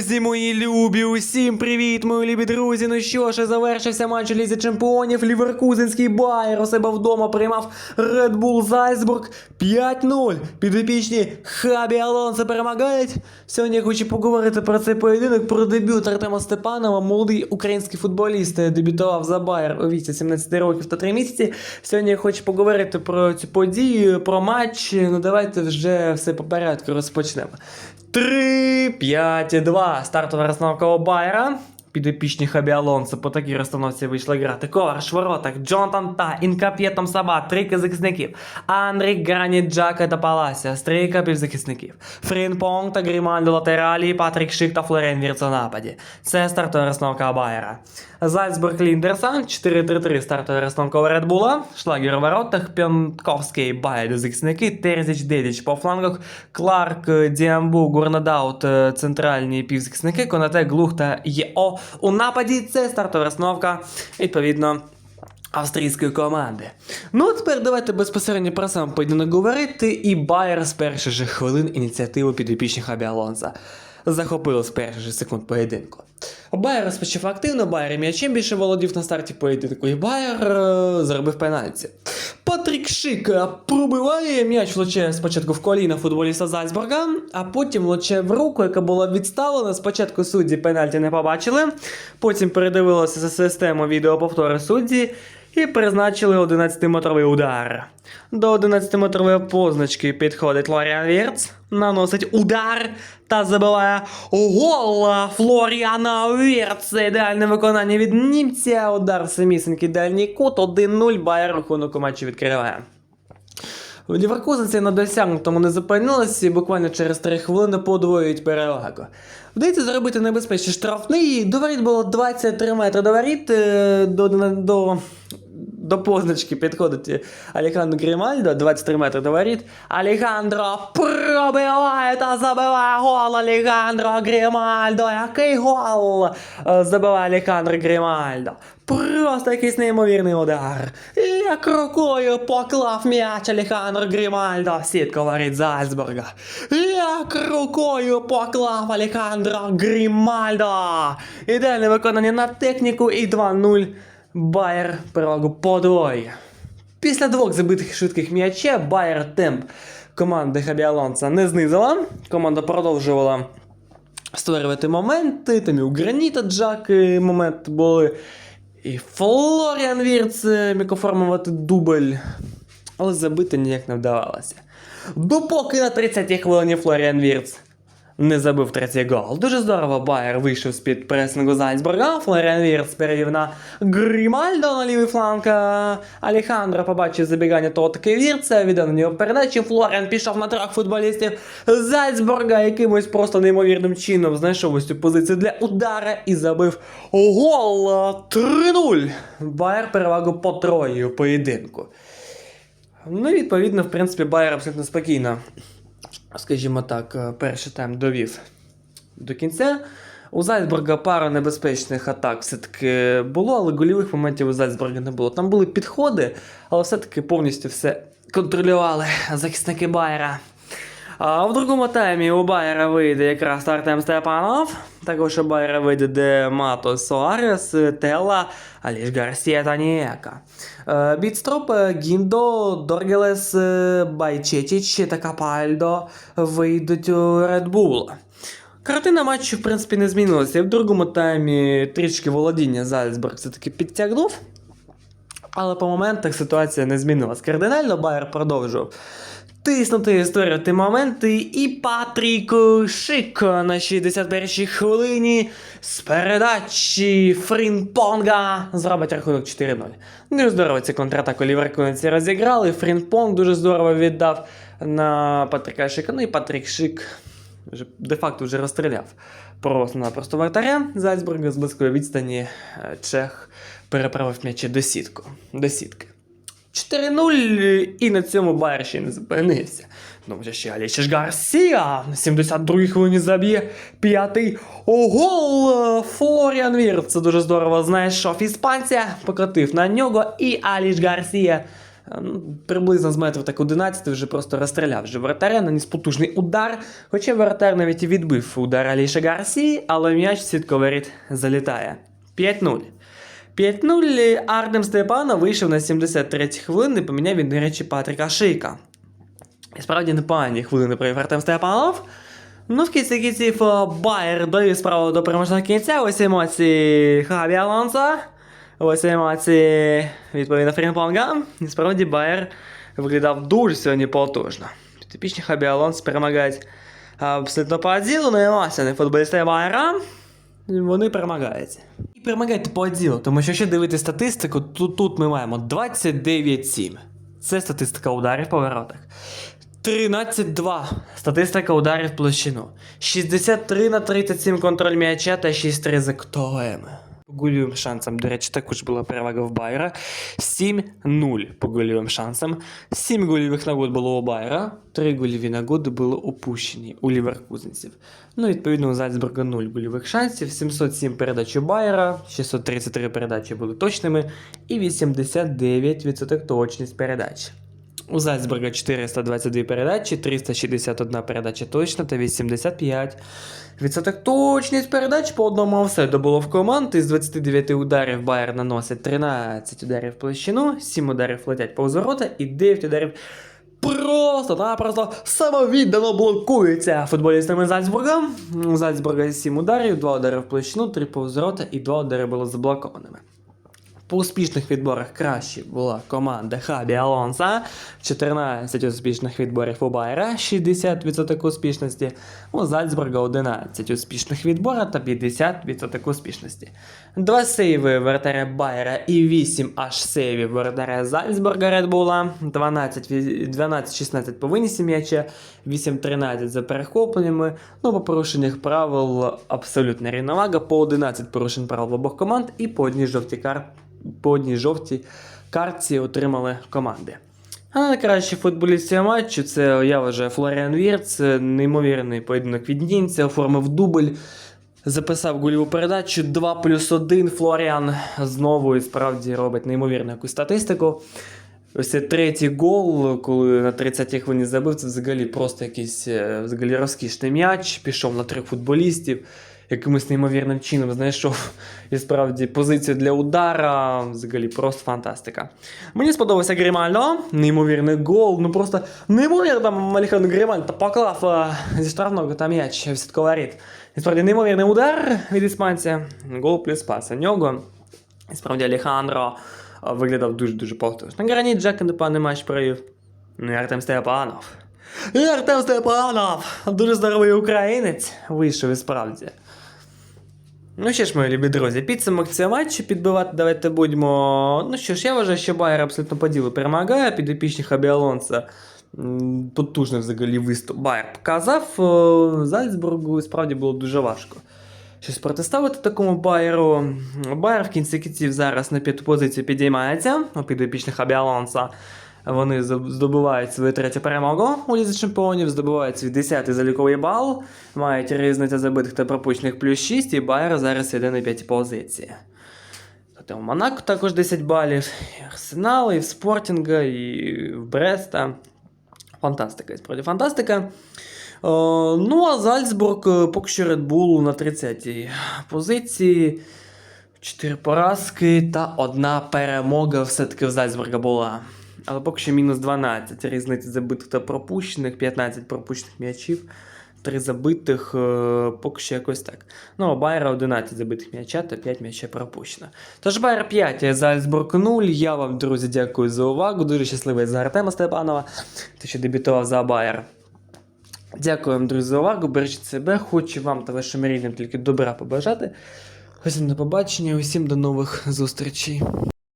Друзі, мої любі, усім привіт, мої любі друзі. Ну що ж, завершився матч у Лізі Чемпіонів. Ліверкузенський Байер у себе вдома приймав Red Bull Зальцбург 5-0. Підопічні Хабі Алонсо перемагають. Сьогодні я хочу поговорити про цей поєдинок, про дебют Артема Степанова. Молодий український футболіст дебютував за Байер у віці 17 років та 3 місяці. Сьогодні я хочу поговорити про цю подію, про матч. Ну давайте вже все по порядку розпочнемо. 3, 5, 2. Стартова розстановка Байера. Підопічні Хабі Алонсо по такій розстановці вийшли грати. Коварш, воротах, Джонатан та Інкап'є Саба, трійка захисників. Андрій Граніт, Джака та Палася, стрійка півзахисників. Фрінпонг та Грімальдо латералі, Патрік Шик та Флорен Вірц у нападі. Це стартова розстановка Байера. Зальцбург Ліндерсан, 4-3-3 стартова розстановка Редбула. Шлагер у воротах, Пянковський, Байер захисники, Терзіч, Дедіч по флангах, Кларк, Діамбу, Гурнадаут, е, центральні півзахисники, Конате, Глух та ЄО. У нападі це стартова основка, відповідно. Австрійської команди. Ну, тепер давайте безпосередньо про сам поєдинок говорити. І Байер з перших же хвилин ініціативу підопічних Хабі Алонса захопили з перших секунд поєдинку. Байер розпочав активно, Байер м'ячем більше володів на старті поєдинку, і Байер е, заробив пенальті. Патрік Шик е, пробиває м'яч влучає спочатку в коліна футболіста Зальцбурга, а потім влучає в руку, яка була відставлена. Спочатку судді пенальті не побачили, потім передивилося за систему відеоповтори судді і призначили 11-метровий удар. До 11-метрової позначки підходить Флоріан Вірц, наносить удар та забиває гол Флоріана Вірца. Ідеальне виконання від німця. Удар в самісінький дальній кут. 1-0. Байер рахунок у матчі відкриває. Ліверкузенці на досягнутому не зупинилися і буквально через 3 хвилини подвоюють перевагу. Вдається зробити небезпечний штрафний. До воріт було 23 метри до е, До, до, до позначки підходить Алехандро Грімальдо, 23 метри до воріт. Алехандро пробиває та забиває гол Алехандро Грімальдо. Який гол е, забиває Алехандро Грімальдо. Просто якийсь неймовірний удар. Як рукою поклав м'яч Алехандро Грімальдо в сітку Зальцбурга. Як рукою поклав Алехандро Грімальдо. Ідеальне виконання на техніку і 2-0. Байер перевагу подвоює. Після двох забитих швидких м'яча Байер темп команди Хабі Алонса не знизила. Команда продовжувала створювати моменти. Там і у Граніта Джак моменти були. І Флоріан Вірц мікоформувати міг оформувати дубль. Але забити ніяк не вдавалося. Допоки на 30-й хвилині Флоріан Вірц не забив третій гол. Дуже здорово Байер вийшов з-під пресингу Зальцбурга. Флоріан Вірц перевів на Грімальдо на лівий фланг. Алехандро побачив забігання того таки Вірца, віддав на нього передачу. Флоріан пішов на трьох футболістів Зальцбурга, якимось просто неймовірним чином знайшов ось цю позицію для удара і забив гол 3-0. Байер перевагу потроює у поєдинку. Ну, відповідно, в принципі, Байер абсолютно спокійно скажімо так, е, перший тайм довів до кінця. У Зальцбурга пара небезпечних атак все-таки було, але гольових моментів у Зальцбурга не було. Там були підходи, але все-таки повністю все контролювали захисники Байера. А в другому таймі у Байера вийде якраз Артем Степанов. Також у Байера вийде Де Мато Соарес, Тела, Аліш Гарсія та Ніека. Е, Бітстроп, е, Гіндо, Доргелес, е, Байчетіч та Капальдо вийдуть у Bull. Картина матчу, в принципі, не змінилася. В другому таймі трішки володіння Зальцбург все-таки підтягнув. Але по моментах ситуація не змінилась. Кардинально Байер продовжував тиснути, створювати моменти. І Патрік Шик на 61-й хвилині з передачі Фрінпонга зробить рахунок 4-0. Дуже здорово ці контратаку ліверкунці розіграли. Фрінпонг дуже здорово віддав на Патріка Шика. Ну і Патрік Шик вже де-факто вже розстріляв просто-напросто вратаря Зальцбурга з близької відстані е, Чех переправив м'ячі до сітку, до сітки. 4-0 і на цьому Байер ще не зупинився. Ну, вже ще Алішеш Гарсія на 72-й хвилині заб'є п'ятий гол. Флоріан Вір. Це дуже здорово знайшов іспанця, покотив на нього, і Аліш Гарсія Ну, приблизно з метрів так 11 вже просто розстріляв вже воротаря, наніс потужний удар. Хоча воротар навіть і відбив удар Аліша Гарсі, але м'яч воріт залітає. 5-0. 5-0 Артем Степанов вийшов на 73 хвилини, поміняв він, до речі, Патріка Шийка. І справді непогані хвилини провів Артем Степанов. Ну, в кінці кінців е, Байер довів справу до переможного кінця. Ось емоції Хабі Алонса. Ось емоції відповідно Фрімпонга. І справді Байер виглядав дуже сьогодні потужно. Типічні Хабі Алонс перемагають абсолютно по ділу, не емоції футболісти Байера. Вони перемагають. І перемагають по ділу, тому що якщо дивити статистику, то тут ми маємо 29-7. Це статистика ударів по воротах. 13-2. Статистика ударів площину. 63 на 37 контроль м'яча та 6-3 за ктоеми. По гольовим шансам, до речі, також була перевага в Байера. 7-0 по гольовим шансам. 7 гольових нагод було у Байера, 3 гольові нагоди були опущені у ліверкузенців. Ну, відповідно, у Зальцбурга 0 гольових шансів, 707 передач у Байера, 633 передачі були точними і 89% точність передач. У Зальцбурга 422 передачі, 361 передача точна та 85. Відсоток точність передач по одному офсайду було в команд. Із 29 ударів Байер наносить 13 ударів в площину, 7 ударів летять повз ворота і 9 ударів просто-напросто самовіддано блокується футболістами Зальцбурга. У Зальцбурга 7 ударів, 2 удари в площину, 3 повз ворота і 2 удари були заблокованими. По успішних відборах краще була команда Хабі Алонса. 14 успішних відборів у Байера, 60% успішності. У Зальцбурга 11 успішних відбора та 50% успішності. Два сейви вратаря Байера і 8 аж сейвів вратаря Зальцбурга Редбула. 12-16 по винісі м'яча, 8-13 за перехопленнями. Ну, по порушеннях правил абсолютна рівновага, по 11 порушень правил обох команд і по одній жовтій кар по одній жовтій картці отримали команди. А найкращий футболіст матчу це я вважаю Флоріан Вірц, неймовірний поєдинок від німця, оформив дубль, записав гольову передачу 2 плюс 1. Флоріан знову і справді робить неймовірну якусь статистику. Ось цей третій гол, коли на 30-й хвилині забив, це взагалі просто якийсь е, взагалі розкішний м'яч, пішов на трьох футболістів якимось неймовірним чином знайшов і справді позицію для удара. Взагалі просто фантастика. Мені сподобався Грімальдо, неймовірний гол. Ну просто неймовірно там Аліхан Грімальдо поклав зі штрафного та м'яч в сітковий рід. І справді неймовірний удар від іспанця. Гол плюс пас. Нього. І справді Алехандро а, виглядав дуже-дуже повторно. Граніт Джек непоганий матч провів. Ну і Артем Степанов. І Артем Степанов! Дуже здоровий українець вийшов і справді. Ну що ж, мої любі друзі, підсумок цього матчу підбивати давайте будемо. Ну що ж, я вважаю, що Байер абсолютно по ділу перемагає, підопічні Хабі Алонса. Потужний взагалі виступ Байер показав. Е, Зальцбургу справді було дуже важко. Щось протиставити такому Байеру. Байер в кінці кінців зараз на п'яту позицію підіймається у підопічних Хабі Алонса. Вони здобувають свою третю перемогу у Лізі Чемпіонів, здобувають свій 10-й заліковий бал, мають різницю забитих та пропущених плюс 6, і Байер зараз іде на п'ятій позиції. Тобто у Монако також 10 балів, і Арсенал, і в Спортінга, і в Бреста. Фантастика, і справді фантастика. Е, ну, а Зальцбург е, поки що Red Bull на 30-й позиції. 4 поразки та одна перемога все-таки в Зальцбурга була. Але поки що мінус 12. Різниця забитих та пропущених, 15 пропущених м'ячів, 3 забитих, е, поки що якось так. Ну, а Байера 11 забитих м'яча та 5 м'яча пропущено. Тож Байер 5, а Зальцбург 0. Я вам, друзі, дякую за увагу. Дуже щасливий за Артема Степанова, те, що дебютував за Байер. Дякую вам, друзі, за увагу. Бережіть себе. Хочу вам та вашим рідним тільки добра побажати. Ось на побачення. Усім до нових зустрічей.